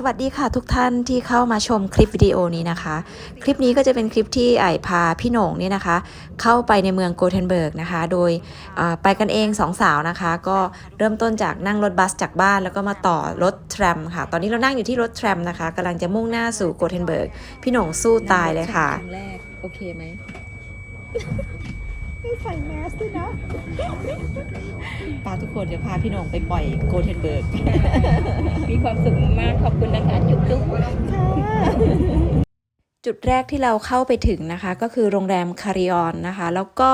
สวัสดีค่ะทุกท่านที่เข้ามาชมคลิปวิดีโอนี้นะคะ คลิปนี้ก็จะเป็นคลิปที่ไอพาพี่หน่งเนี่ยนะคะ เข้าไปในเมืองโกเทนเบิร์กนะคะ โดยไปกันเองสองสาวนะคะ ก็เริ่มต้นจากนั่งรถบัสจากบ้านแล้วก็มาต่อรถแทรมค่ะ ตอนนี้เรานั่งอยู่ที่รถแทรมนะคะกำลังจะมุ่งหน้าสู่โกเทนเบิร์กพี่หน่งสู้ตายเลยค่ะครั้งแรกโอเคไหม ใส่แมสด้วยนะปาทุกคนเดี๋ยวพาพี่โหน่งไปปล่อยโกเทนเบิร์ก มีความสุขมากๆขอบคุณนะคะ จุ๊บจุ๊บจุดแรกที่เราเข้าไปถึงนะคะ ก็คือโรงแรมคาริออนนะคะ แล้วก็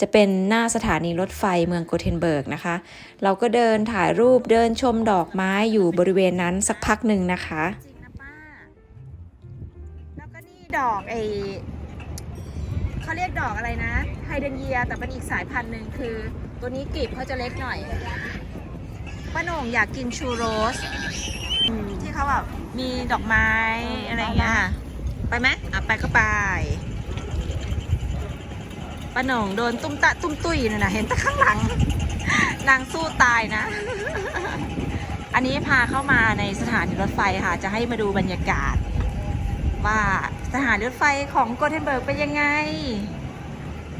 จะเป็นหน้าสถานีรถไฟเมืองโกเทนเบิร์กนะคะ เราก็เดินถ่ายรูปเดินชมดอกไม้อยู่บริเวณนั้นสักพักหนึ่งนะคะจริงนะป้าแล้วก็นี่ดอกไอ เขาเรียกดอกอะไรนะไฮเดนเยียแต่เป็นอีกสายพันธุ์หนึ่งคือ ตัวนี้กลีบเขาจะเล็กหน่อยป้าโหน่งอยากกินชูโรสที่เขาแบบมีดอกไม้อะไรอย่างเงี้ยไปไหมอะไปก็ไปป้าหน่งโดนตุ้มตะตุ้มตุ้ยน่ะนะเห็นแต่ข้างหลัง นางสู้ตายนะ อันนี้พาเข้ามาในสถานีรถไฟค่ะ จะให้มาดูบรรยากาศ ว่าสถานรถไฟของโกเทนเบิร์กเป็นยังไง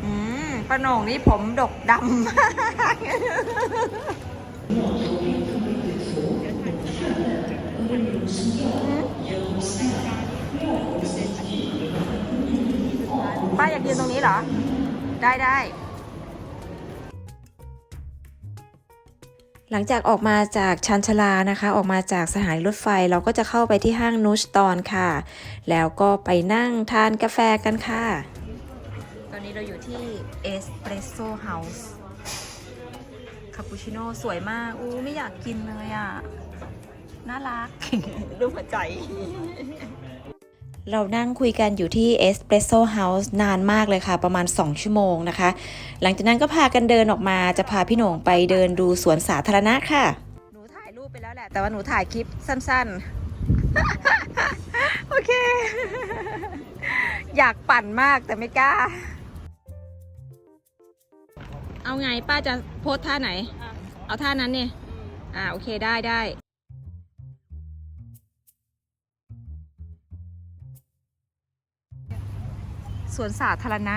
อืมป้าโหนงนี่ผมดกดำมากป้าอยากยืนตรงนี้เหรอ ได้ได้ หลังจากออกมาจากชันชาลานะคะ ออกมาจากสถานีรถไฟเราก็จะเข้าไปที่ห้างนูชตอนค่ะ แล้วก็ไปนั่งทานกาแฟกันค่ะ ตอนนี้เราอยู่ที่เอสเปรสโซ่เฮาส์คาปูชิโน่สวยมากอู้ไม่อยากกินเลยอะ น่ารักรูปหัวใจ เรานั่งคุยกันอยู่ที่ Espresso House นานมากเลยค่ะ ประมาณ 2 ชั่วโมงนะคะ หลังจากนั้นก็พากันเดินออกมาจะพาพี่โหน่งไปเดินดูสวนสาธารณะค่ะ หนูถ่ายรูปไปแล้วแหละ แต่ว่าหนูถ่ายคลิปสั้นๆ โอเค อยากปั่นมากแต่ไม่กล้า เอาไงป้าจะโพสท่าไหน เอาท่านั้นเนี่ย อ่าโอเคได้ได้ สวนสาธารณะ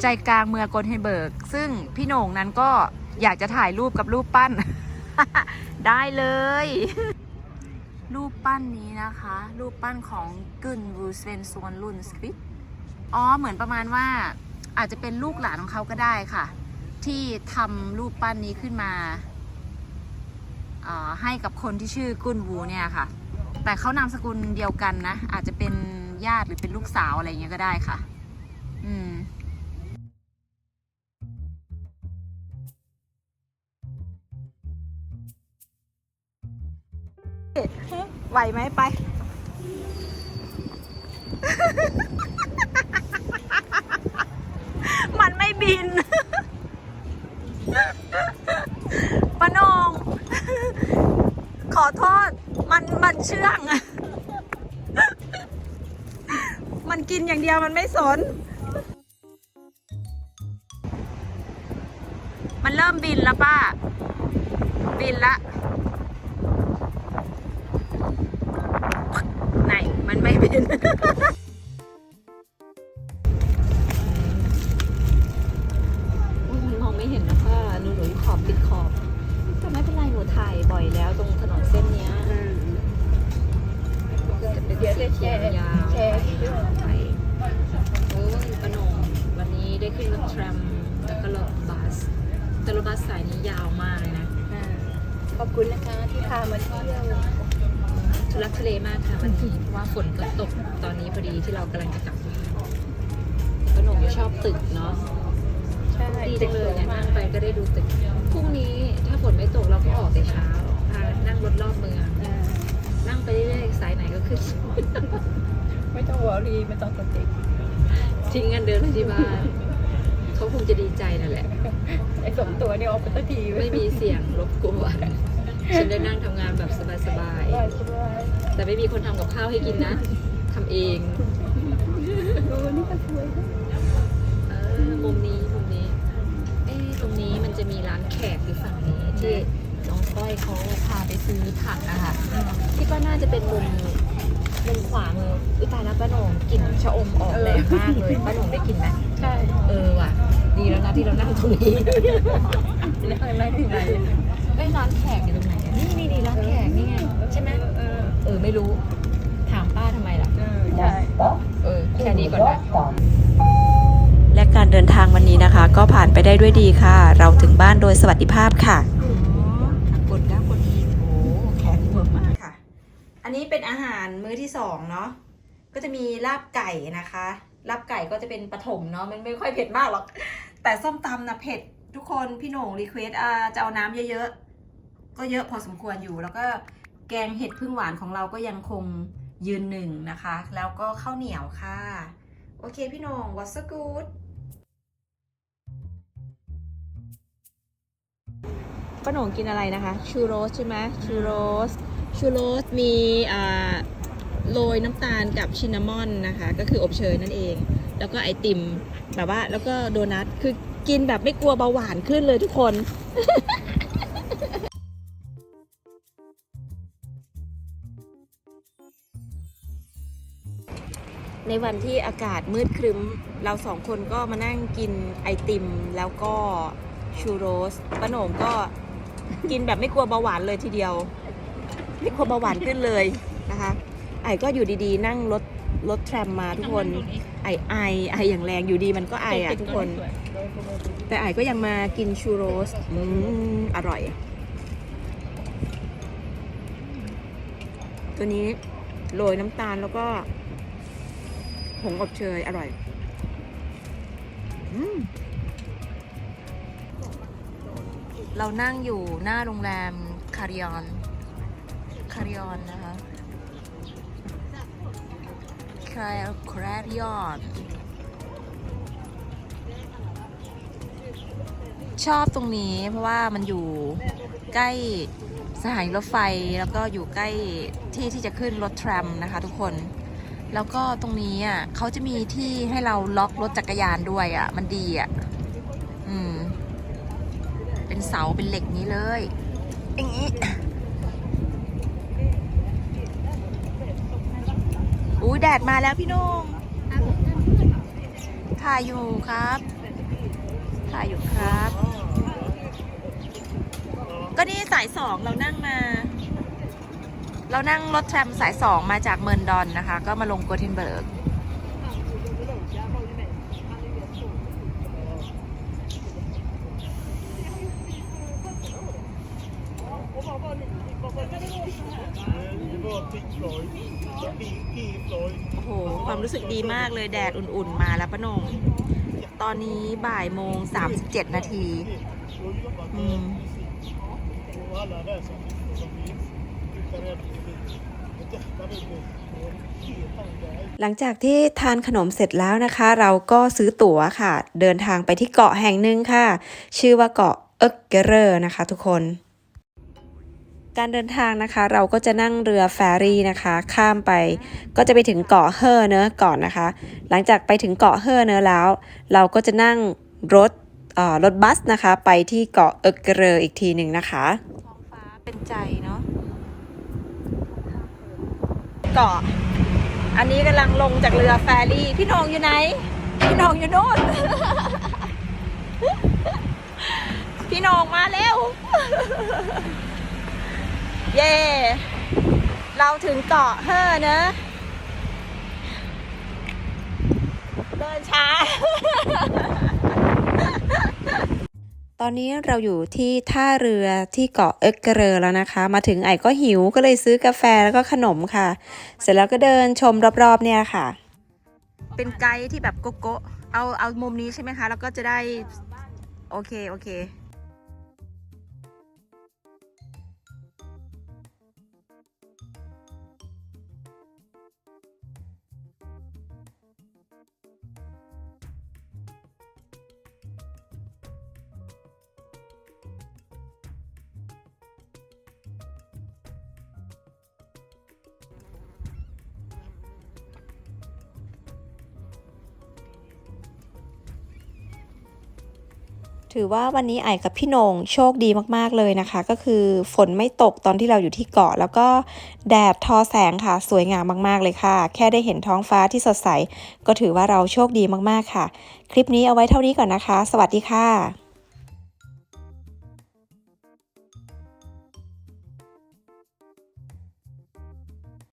ใจกลางเมืองโกเทนเบิร์ก ซึ่งพี่โหน่งนั้นก็อยากจะถ่ายรูปกับรูปปั้น ได้เลย รูปปั้นนี้นะคะ รูปปั้นของกึนวูเซนซวนลุนสคริปอ๋อเหมือนประมาณว่าอาจจะเป็นลูกหลานของเขาก็ได้ค่ะ ที่ทำรูปปั้นนี้ขึ้นมาให้กับคนที่ชื่อกุนวูเนี่ยค่ะ แต่เขานามสกุลเดียวกันนะ อาจจะเป็น ญาติหรือเป็นลูกสาวอะไรเงี้ยก็ได้ค่ะ อืมไหวไหมไป มันไม่บินปะนอง ขอโทษ มันมันเชื่อง มัน กินอย่างเดียวมันไม่สน มันเริ่มบินแล้วป้า บินละ ไหน มันไม่บินมองไม่เห็นนะป้าหนูหนูอยู่ขอบติดขอบแต่ไม่เป็นไรหนูถ่ายบ่อยแล้วตรงถนนเส้นเนี้ยจะเป็นสีเขียวยาวไปเออปะโหนงวันนี้ ได้ขึ้นรถแทรมแล้วก็รถบัสแต่รถบัสสายนี้ยาวมากเลยนะขอบคุณนะคะที่พามาเที่ยวทุลักทุเลมากค่ะวันนี้เพราะว่าฝนก็ตกตอนนี้พอดีที่เรากำลังจะกลับปะโหนงจะชอบตึกเนาะใช่ดีจังเลยเนี่ยนั่งไปก็ได้ดูตึกพรุ่งนี้ถ้าฝนไม่ตกเราก็ออกแต่เช้าพานั่งรถรอบเมืองนั่งไปเรื่อยๆสายไหนก็ขึ้น ไม่ต้องวอรี่ไม่ต้องกดติก ทิ้งเงินเดือนไว้ที่บ้าน เขาคงจะดีใจนั่นแหละ ไอ้สมตัวเนี่ยออกไปตั้งทีไม่มีเสียงรบกวนฉันได้นั่งทำงานแบบสบายได้ใช่ไหมๆแต่ไม่มีคนทำกับข้าวให้กินนะทำเองดูนี่ก็สวยนะเออมุมนี้มุมนี้ เอ๊ะตรงนี้มันจะมีร้านแขกอยู่ฝั่งนี้ที่น้องก้อยเขาพาไปซื้อผักอะค่ะที่ป้าน่าจะเป็นมุมมุมขวามืออุ้ยตายแล้วป้าโหน่งกลิ่นชะอมออกแรงมากเลยป้าโหน่งได้กลิ่นไหม ใช่ เออว่ะดีแล้ว นะที่เรานั่งตรงนี้นั่งไล่ถึงไหนเอ้ยร้านแขกอยู่ตรงไหนอะนี่นี่นี่ร้านแขกนี่ไงใช่ไหมเออเออไม่รู้ ถามป้าทำไมล่ะเออใช่เออแค่นี้ก่อนนะและการเดินทางวันนี้นะคะ ก็ผ่านไปได้ด้วยดีค่ะ เราถึงบ้านโดยสวัสดิภาพค่ะกดแล้วกดอีกโอ้แขกเพิ่มมากค่ะ อันนี้เป็นอาหารมื้อที่สองเนาะก็จะมีลาบไก่นะคะลาบไก่ก็จะเป็นปฐมเนาะมันไม่ค่อยเผ็ดมากหรอก แต่ส้มตำนะเผ็ดทุกคนพี่โหน่งรีเควสอ่าจะเอาน้ำเยอะๆ ก็เยอะพอสมควรอยู่ แล้วก็แกงเห็ดพึ่งหวานของเราก็ยังคงยืนหนึ่งนะคะ แล้วก็ข้าวเหนียวค่ะ โอเคพี่โหน่ง what's so good ป้าหน่งกินอะไรนะคะ ชูโรสใช่ไหมชูโรสชูโรสมีอ่าโรยน้ำตาลกับชินนามอนนะคะ ก็คืออบเชยนั่นเอง แล้วก็ไอติมแบบว่าแล้วก็โดนัทคือกินแบบไม่กลัวเบาหวานขึ้นเลยทุกคนในวันที่อากาศมืดครึ้ม เราสองคนก็มานั่งกินไอติม แล้วก็ชูโรสป้าโหน่งก็กินแบบไม่กลัวเบาหวานเลยทีเดียว ไม่กลัวเบาหวานขึ้นเลยนะคะ ไอก็อยู่ดีๆ นั่งรถ รถแทรมมาทุกคนไอไอไออย่างแรงอยู่ดีมันก็ไออะทุกคน แต่ไอก็ยังมากินชูโรสอืมอร่อย ตัวนี้โรยน้ำตาลแล้วก็ผงอบเชยอร่อยอมเรานั่งอยู่หน้าโรงแรมคาริออน คาริออนนะ คะคาคาริออนชอบตรงนี้เพราะว่ามันอยู่ใกล้สถานีรถไฟแล้วก็อยู่ใกล้ที่ที่จะขึ้นรถแทรมนะคะทุกคน แล้วก็ตรงนี้อะเขาจะมีที่ให้เราล็อกรถจักรยานด้วยอะ มันดีอะ อืม เป็นเสาเป็นเหล็กนี้เลย อย่างนี้ อุ้ยแดดมาแล้วพี่นุ่งถ่ายอยู่ครับ ถ่ายอยู่ครับ ก็นี่สายสองเรานั่งมา เรานั่งรถแทรมสายสองมาจากเมิร์นดอนนะคะ ก็มาลงโกเทนเบิร์ก โอ้โห ความรู้สึกดีมากเลยแดดอุ่นๆ มาแล้วป้านง ตอนนี้บ่ายโมง37นาที Och jobbat Mm. och alla där som, som finns. Utan det detta vill vi på helt andra หลังจากที่ทานขนมเสร็จแล้วนะคะ เราก็ซื้อตั๋วค่ะ เดินทางไปที่เกาะแห่งหนึ่งค่ะ ชื่อว่าเกาะเอิกเกเรอร์นะคะทุกคน การเดินทางนะคะเราก็จะนั่งเรือแฟรี่นะคะ ข้ามไปก็จะไปถึงเกาะเฮอร์เนอก่อนนะคะ หลังจากไปถึงเกาะเฮอร์เนอแล้ว เราก็จะนั่งรถเอ่อรถบัสนะคะ ไปที่เกาะเอกเกเรออีกทีหนึ่งนะคะท้องฟ้าเป็นใจเนาะเกาะอันนี้กำลังลงจากเรือแฟรี่ พี่นองอยู่ไหน พี่นองอยู่โน่น พี่นองมาแล้ว เย่ เราถึงเกาะเฮอเนอะเดินช้า ตอนนี้เราอยู่ที่ท่าเรือที่เกาะเอ็กเกเรอแล้วนะคะ มาถึงไอ้ก็หิวก็เลยซื้อกาแฟแล้วก็ขนมค่ะ เสร็จแล้วก็เดินชมรอบๆเนี่ยค่ะ เป็นไกด์ที่แบบโกโก้เอาเอามุมนี้ใช่ไหมคะ แล้วก็จะได้ โอเค โอเค ถือว่าวันนี้ไอกับพี่นงโชคดีมากๆเลยนะคะ ก็คือฝนไม่ตกตอนที่เราอยู่ที่เกาะ แล้วก็แดดทอแสงค่ะสวยงามมากๆเลยค่ะ แค่ได้เห็นท้องฟ้าที่สดใส ก็ถือว่าเราโชคดีมากๆค่ะ คลิปนี้เอาไว้เท่านี้ก่อนนะคะ สวัสดีค่ะ